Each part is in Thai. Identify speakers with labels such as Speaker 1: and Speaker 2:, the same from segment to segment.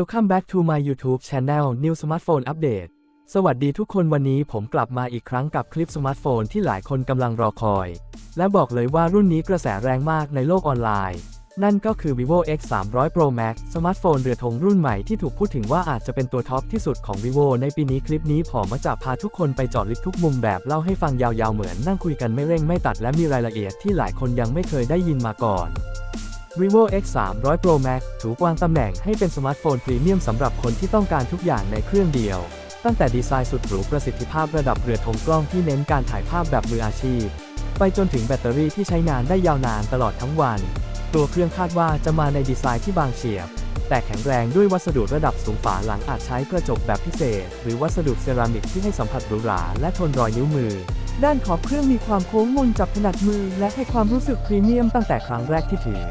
Speaker 1: Welcome back to my YouTube channel New Smartphone Update สวัสดีทุกคนวันนี้ผมกลับมาอีกครั้งกับคลิปสมาร์ทโฟนที่หลายคนกำลังรอคอย และบอกเลยว่ารุ่นนี้กระแสแรงมากในโลกออนไลน์ นั่นก็คือ vivo x 3 0 0 pro max สมาร์ทโฟนเรือธงรุ่นใหม่ที่ถูกพูดถึงว่าอาจจะเป็นตัวท็อปที่สุดของ vivo ในปีนี้คลิปนี้ผมมาจะพาทุกคนไปจอดลึกทุกมุมแบบเล่าให้ฟังยาวๆเหมือนนั่งคุยกันไม่เร่งไม่ตัดและมีรายละเอียดที่หลายคนยังไม่เคยได้ยินมาก่อน vivo x 3 0 0 pro max ถูกวางตำแหน่งให้เป็นสมาร์ทโฟนพรีเมียมสำหรับคนที่ต้องการทุกอย่างในเครื่องเดียว ตั้งแต่ดีไซน์สุดหรูประสิทธิภาพระดับเรือธงกล้องที่เน้นการถ่ายภาพแบบมืออาชีพ ไปจนถึงแบตเตอรี่ที่ใช้งานได้ยาวนานตลอดทั้งวัน ตัวเครื่องคาดว่าจะมาในดีไซน์ที่บางเฉียบ แต่แข็งแรงด้วยวัสดุระดับสูงฝาหลังอาจใช้กระจกแบบพิเศษ หรือวัสดุเซรามิกที่ให้สัมผัสหรูหราและทนรอยนิ้วมือด้านขอบเครื่องมีความโค้งมนจับถนัดมือ และให้ความรู้สึกพรีเมียมตั้งแต่ครั้งแรกที่ถือ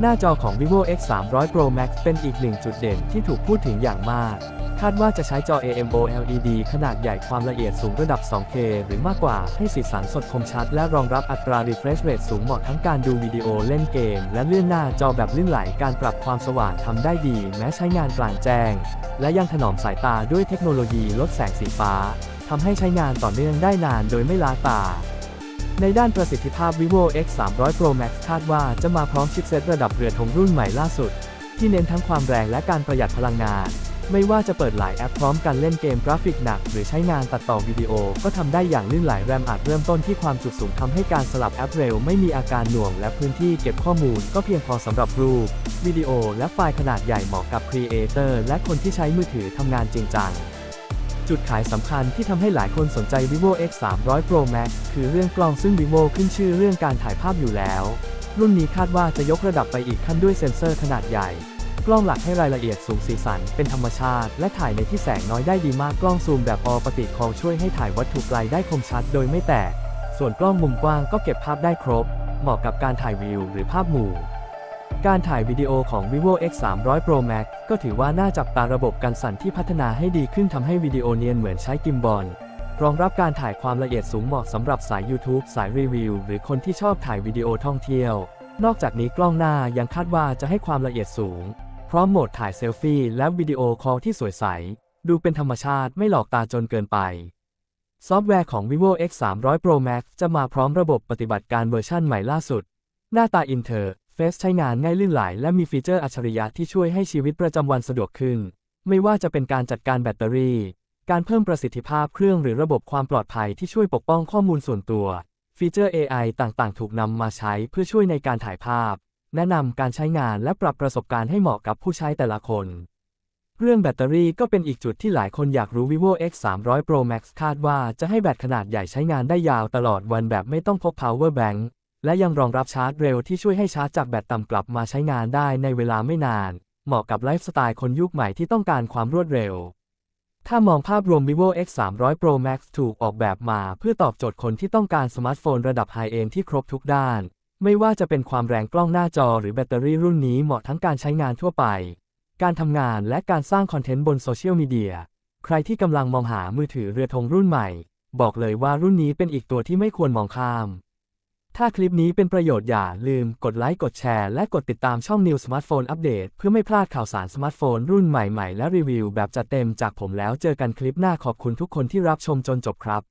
Speaker 1: หน้าจอของ vivo x 3 0 0 pro max เป็นอีกหนึ่งจุดเด่นที่ถูกพูดถึงอย่างมาก คาดว่าจะใช้จอ AMOLED ขนาดใหญ่ความละเอียดสูงระดับ 2K หรือมากกว่าให้สีสันสดคมชัด และรองรับอัตรา refresh rate สูงเหมาะทั้งการดูวิดีโอเล่นเกม และเลื่อนหน้าจอแบบลื่นไหลการปรับความสว่างทำได้ดี แม้ใช้งานกลางแจ้ง และยังถนอมสายตาด้วยเทคโนโลยีลดแสงสีฟ้าทำให้ใช้งานต่อเนื่องได้นานโดยไม่ล้าตา ในด้านประสิทธิภาพ vivo x 3 0 0 pro max คาดว่าจะมาพร้อมชิปเซตระดับเรือธงรุ่นใหม่ล่าสุด ที่เน้นทั้งความแรงและการประหยัดพลังงาน ไม่ว่าจะเปิดหลายแอปพร้อมกันเล่นเกมกราฟิกหนัก หรือใช้งานตัดต่อวิดีโอก็ทำได้อย่างลื่นไหลแรมอาจเริ่มต้นที่ความจุสูงทำให้การสลับแอปเร็ว ไม่มีอาการหน่วง และพื้นที่เก็บข้อมูล ก็เพียงพอสำหรับรูปวิดีโอและไฟล์ขนาดใหญ่เหมาะกับครีเอเตอร์และคนที่ใช้มือถือทำงานจริงจัง จุดขายสำคัญที่ทำให้หลายคนสนใจ vivo x 3 0 0 pro max คือเรื่องกล้องซึ่ง vivo ขึ้นชื่อเรื่องการถ่ายภาพอยู่แล้ว รุ่นนี้คาดว่าจะยกระดับไปอีกขั้นด้วยเซ็นเซอร์ขนาดใหญ่ กล้องหลักให้รายละเอียดสูงสีสัน เป็นธรรมชาติ และถ่ายในที่แสงน้อยได้ดีมากกล้องซูมแบบออปติคอลช่วยให้ถ่ายวัตถุไกลได้คมชัดโดยไม่แตก ส่วนกล้องมุมกว้างก็เก็บภาพได้ครบ เหมาะกับการถ่ายวิวหรือภาพหมู่ การถ่ายวิดีโอของ vivo x 3 0 0 pro max ก็ถือว่าน่าจับตาระบบการสั่นที่พัฒนาให้ดีขึ้นทำให้วิดีโอเนียนเหมือนใช้กิมบอลรองรับการถ่ายความละเอียดสูงเหมาะสำหรับสาย YouTube สายรีวิว หรือคนที่ชอบถ่ายวิดีโอท่องเที่ยว นอกจากนี้กล้องหน้ายังคาดว่าจะให้ความละเอียดสูง พร้อมโหมดถ่ายเซลฟี่และวิดีโอคอลที่สวยใส ดูเป็นธรรมชาติไม่หลอกตาจนเกินไป ซอฟต์แวร์ของ vivo x 3 0 0 pro max จะมาพร้อมระบบปฏิบัติการเวอร์ชั่นใหม่ล่าสุด หน้าตาอินเทอร์ เฟซใช้งานง่ายลื่นไหลและมีฟีเจอร์อัจฉริยะที่ช่วยให้ชีวิตประจำวันสะดวกขึ้น ไม่ว่าจะเป็นการจัดการแบตเตอรี่ การเพิ่มประสิทธิภาพเครื่องหรือระบบความปลอดภัยที่ช่วยปกป้องข้อมูลส่วนตัว ฟีเจอร์ AI ต่างๆ ถูกนำมาใช้เพื่อช่วยในการถ่ายภาพ แนะนำการใช้งานและปรับประสบการณ์ให้เหมาะกับผู้ใช้แต่ละคน เรื่องแบตเตอรี่ก็เป็นอีกจุดที่หลายคนอยากรู้ vivo x 3 0 0 pro max คาดว่าจะให้แบตขนาดใหญ่ใช้งานได้ยาวตลอดวันแบบไม่ต้องพก power bank และยังรองรับชาร์จเร็วที่ช่วยให้ชาร์จจากแบตต่ำกลับมาใช้งานได้ในเวลาไม่นาน เหมาะกับไลฟ์สไตล์คนยุคใหม่ที่ต้องการความรวดเร็ว ถ้ามองภาพรวม vivo x 3 0 0 pro max ถูกออกแบบมาเพื่อตอบโจทย์คนที่ต้องการสมาร์ทโฟนระดับไฮเอนที่ครบทุกด้าน ไม่ว่าจะเป็นความแรงกล้องหน้าจอหรือแบตเตอรี่รุ่นนี้เหมาะทั้งการใช้งานทั่วไป การทำงานและการสร้างคอนเทนต์บนโซเชียลมีเดีย ใครที่กำลังมองหามือถือเรือธงรุ่นใหม่ บอกเลยว่ารุ่นนี้เป็นอีกตัวที่ไม่ควรมองข้าม ถ้าคลิปนี้เป็นประโยชน์อย่าลืมกดไลค์กดแชร์และกดติดตามช่อง New Smartphone Update เพื่อไม่พลาดข่าวสารสมาร์ทโฟนรุ่นใหม่ๆ และรีวิวแบบจัดเต็มจากผมแล้วเจอกันคลิปหน้าขอบคุณทุกคนที่รับชมจนจบครับ